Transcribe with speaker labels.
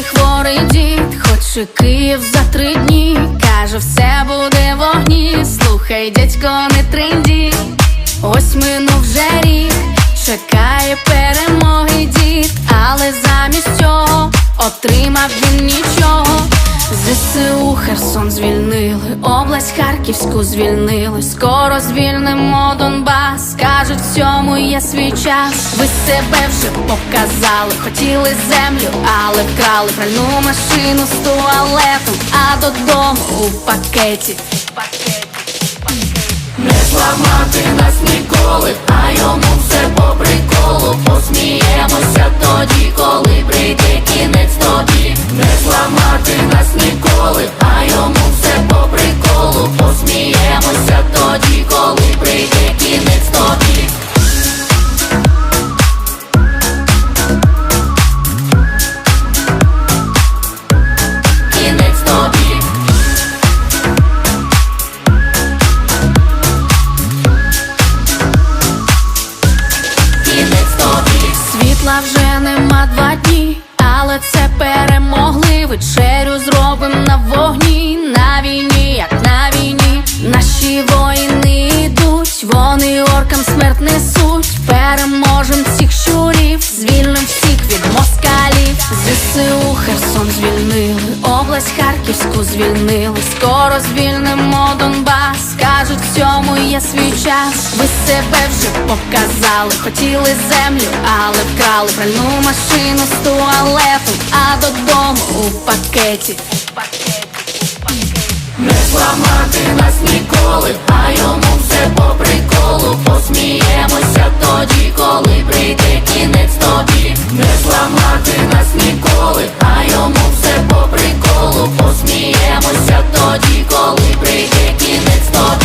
Speaker 1: говорить дід, хоч і Київ за три дні. Каже, все буде вогні. Слухай, дядько, не тренді. Ось минув вже рік, чекає перемоги дід, але замість цього отримав він нічого. ЗСУ Херсон звільнили, область Харківську звільнили. Скоро звільнимо Донбас. Кажуть, всьому є свій час. Ви себе вже показали, хотіли землю, але вкрали пральну машину з туалетом, а додому у пакеті. Не зламати нас ніколи, а вони оркам смерть несуть. Переможем всіх щурів, звільним всіх від москалів. ЗСУ Херсон звільнили, область Харківську звільнили. Скоро звільнимо Донбас. Кажуть, всьому є свій час. Ви себе вже показали, хотіли землю, але вкрали пральну машину з туалетом, а додому у пакеті. Не зламати нас ніколи, прийде кінець тобі, не зламати нас ніколи, а йому все по приколу, посміємося тоді, коли прийде кінець тобі.